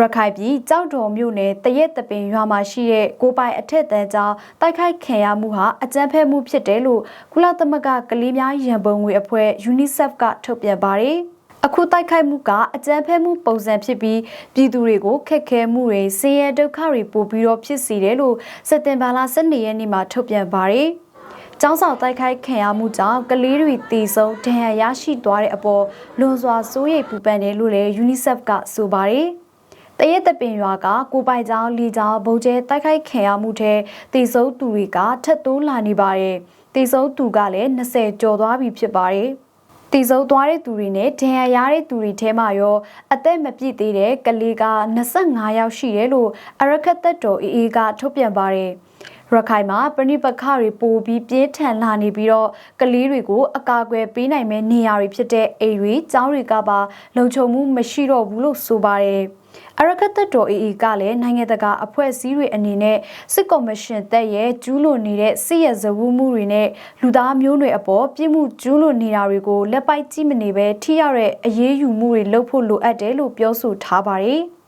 ရခိုင်ပြည်ကြောက်တော်မြို့နယ်တရက်တပင်ရွာမှာရှိတဲ့ကိုပိုင်အထက်တန်းကျောင်းတိုက်ခိုက်ခံရမှုဟာအကြမ်းဖက်မှုဖြစ်တယ်လို့ကုလသမဂ္ဂကလေးများရန်ပုံငွေအဖွဲ့ UNICEF ကထုတ်ပြန်ပါတယ်။အခုတိုက်ခိုက်မှုကအကြမ်းဖက်မှုပုံစံဖြစ်ပြီးပြည်သူတွေကိုခက်ခဲမှုတွေဆင်းရဲဒုက္ခတွေပိုပြီးတော့ဖြစ်စေတယ်လို့စက်တင်ဘာလ12ရက်နေ့မှာထုတ်ပြန်ပါတယ်။ကျောင်းဆောင်တိုက်ခိုက်ခံရမှုကြောင့်ကလေးတွေတည်ဆုံဒဏ်ရာရရှိသွားတဲ့အပေါ်လွန်စွာစိုးရိမ်ပူပန်တယ်လို့လည်း UNICEF ကဆိုပါတယ်။ တရက်တပင်ရွာကကိုပိုင်ကျောင်းလီကျောင်းဗုံကျဲတိုက်ခိုက်ခံရမှုထဲတည်ဆုံသူတွေကထက်တိုးလာနေပါတယ်။တည်ဆုံသူကလည်း20ကျော်သွားပြီဖြစ်ပါတယ်။တည်ဆုံသွားတဲ့သူတွေနဲ့ဒဏ်ရာရတဲ့သူတွေထဲမှာရောအသက်မပြည့်သေးတဲ့ကလေးက25ယောက်ရှိတယ်လို့အရခတ်သက်တော်အေးအေးကထုတ်ပြန်ပါတယ် ရခိုင်မှာပဏိပခတွေပိုပြီးပြင်းထန်လာနေပြီးတော့ကလေးတွေကိုအကာအကွယ်ပေးနိုင်မဲ့နေရာတွေဖြစ်တဲ့အိမ်တွေကျောင်းတွေကပါလုံခြုံမှုမရှိတော့ဘူးလို့ဆိုပါတယ်အရကတ်သက်တော်အေအေကလည်းနိုင်ငံတကာအဖွဲ့အစည်းတွေအနေနဲ့စစ်ကော်မရှင်တပ်ရဲ့ကျူးလွန်နေတဲ့စစ်ရဇဝူမှုတွေနဲ့လူသားမျိုးနွယ်အပေါ်ပြစ်မှုကျူးလွန်နေတာတွေကိုလက်ပိုက်ကြည့်မနေပဲထိရတဲ့အရေးယူမှုတွေလုပ်ဖို့လိုအပ်တယ်လို့ပြောဆိုထားပါတယ်။